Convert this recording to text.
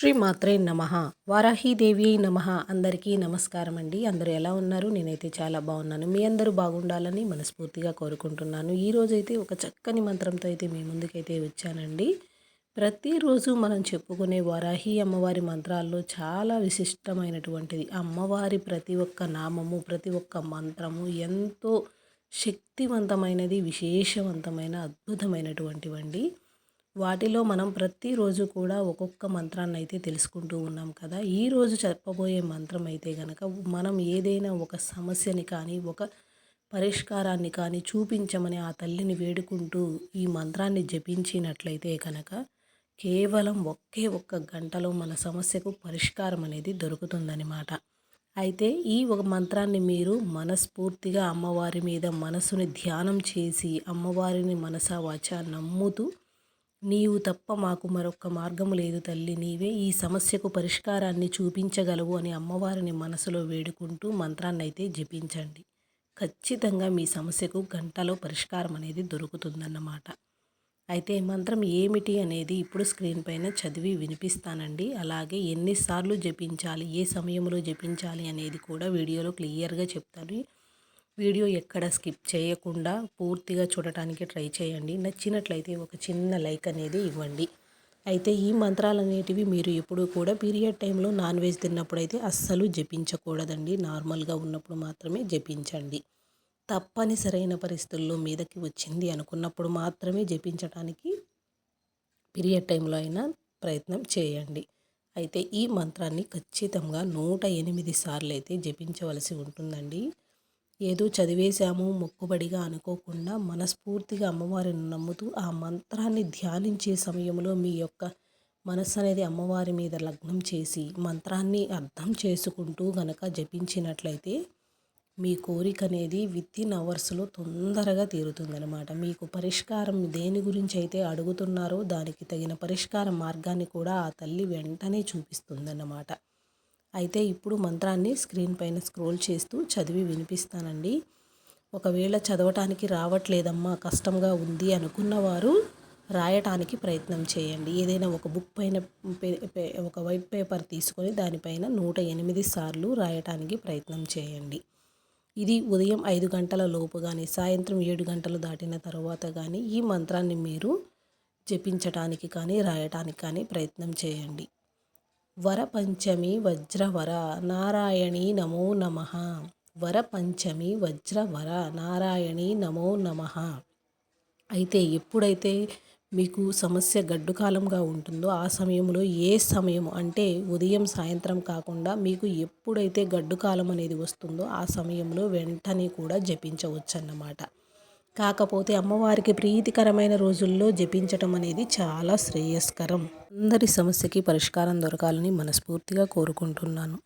శ్రీ మాత్రే నమ. వారాహీదేవి నమ. అందరికీ నమస్కారం అండి. అందరూ ఎలా ఉన్నారు? నేనైతే చాలా బాగున్నాను. మీ అందరూ బాగుండాలని మనస్ఫూర్తిగా కోరుకుంటున్నాను. ఈరోజైతే ఒక చక్కని మంత్రంతో అయితే మీ ముందుకైతే వచ్చానండి. ప్రతిరోజు మనం చెప్పుకునే వారాహి అమ్మవారి మంత్రాల్లో చాలా విశిష్టమైనటువంటిది. అమ్మవారి ప్రతి ఒక్క నామము ప్రతి ఒక్క మంత్రము ఎంతో శక్తివంతమైనది విశేషవంతమైన అద్భుతమైనటువంటివండి. వాటిలో మనం ప్రతిరోజు కూడా ఒక్కొక్క మంత్రాన్ని అయితే తెలుసుకుంటూ ఉన్నాం కదా. ఈరోజు చెప్పబోయే మంత్రం అయితే కనుక మనం ఏదైనా ఒక సమస్యని కానీ ఒక పరిష్కారాన్ని కానీ చూపించమని ఆ తల్లిని వేడుకుంటూ ఈ మంత్రాన్ని జపించినట్లయితే కనుక కేవలం ఒకే ఒక్క గంటలో మన సమస్యకు పరిష్కారం అనేది దొరుకుతుందన్నమాట. అయితే ఈ ఒక మంత్రాన్ని మీరు మనస్ఫూర్తిగా అమ్మవారి మీద మనసుని ధ్యానం చేసి అమ్మవారిని మనసా వాచ నమ్ముతూ నీవు తప్ప మాకు మరొక మార్గము లేదు తల్లి. నీవే ఈ సమస్యకు పరిష్కారాన్ని చూపించగలవు అని అమ్మవారిని మనసులో వేడుకుంటూ మంత్రాన్ని అయితే జపించండి. ఖచ్చితంగా మీ సమస్యకు గంటలో పరిష్కారం అనేది దొరుకుతుందన్నమాట. అయితే మంత్రం ఏమిటి అనేది ఇప్పుడు స్క్రీన్ పైన చదివి వినిపిస్తానండి. అలాగే ఎన్నిసార్లు జపించాలి ఏ సమయంలో జపించాలి అనేది కూడా వీడియోలో క్లియర్గా చెప్తాను. వీడియో ఎక్కడ స్కిప్ చేయకుండా పూర్తిగా చూడటానికి ట్రై చేయండి. నచ్చినట్లయితే ఒక చిన్న లైక్ అనేది ఇవ్వండి. అయితే ఈ మంత్రాలు అనేటివి మీరు ఎప్పుడు కూడా పీరియడ్ టైంలో నాన్ వెజ్ తిన్నప్పుడు అయితే అస్సలు జపించకూడదండి. నార్మల్గా ఉన్నప్పుడు మాత్రమే జపించండి. తప్పనిసరైన పరిస్థితుల్లో మీదకి వచ్చింది అనుకున్నప్పుడు మాత్రమే జపించడానికి పీరియడ్ టైంలో అయినా ప్రయత్నం చేయండి. అయితే ఈ మంత్రాన్ని ఖచ్చితంగా నూట ఎనిమిది సార్లు అయితే జపించవలసి ఉంటుందండి. ఏదో చదివేశాము మొక్కుబడిగా అనుకోకుండా మనస్ఫూర్తిగా అమ్మవారిని నమ్ముతూ ఆ మంత్రాన్ని ధ్యానించే సమయంలో మీ యొక్క మనస్సు అనేది అమ్మవారి మీద లగ్నం చేసి మంత్రాన్ని అర్థం చేసుకుంటూ గనక జపించినట్లయితే మీ కోరిక అనేది విత్ ఇన్ అవర్స్లో తొందరగా తీరుతుందనమాట మీకు పరిష్కారం దేని గురించి అయితే అడుగుతున్నారో దానికి తగిన పరిష్కార మార్గాన్ని కూడా ఆ తల్లి వెంటనే చూపిస్తుందన్నమాట. అయితే ఇప్పుడు మంత్రాన్ని స్క్రీన్ పైన స్క్రోల్ చేస్తూ చదివి వినిపిస్తానండి. ఒకవేళ చదవటానికి రావట్లేదమ్మా కష్టంగా ఉంది అనుకున్నవారు రాయటానికి ప్రయత్నం చేయండి. ఏదైనా ఒక బుక్ పైన ఒక వైట్ పేపర్ తీసుకొని దానిపైన నూట ఎనిమిది సార్లు రాయటానికి ప్రయత్నం చేయండి. ఇది ఉదయం ఐదు గంటల లోపు కానీ సాయంత్రం ఏడు గంటలు దాటిన తర్వాత కానీ ఈ మంత్రాన్ని మీరు జపించటానికి కానీ రాయటానికి కానీ ప్రయత్నం చేయండి. వరపంచమి వజ్రవర నారాయణి నమో నమ. వరపంచమి వజ్రవర నారాయణి నమో నమ. అయితే ఎప్పుడైతే మీకు సమస్య గడ్డుకాలంగా ఉంటుందో ఆ సమయంలో ఏ సమయం అంటే ఉదయం సాయంత్రం కాకుండా మీకు ఎప్పుడైతే గడ్డుకాలం అనేది వస్తుందో ఆ సమయంలో వెంటనే కూడా జపించవచ్చు అన్నమాట కాకపోతే అమ్మవారికి ప్రీతికరమైన రోజుల్లో జపించటం అనేది చాలా శ్రేయస్కరం. అందరి సమస్యకి పరిష్కారం దొరకాలని మనస్ఫూర్తిగా కోరుకుంటున్నాను.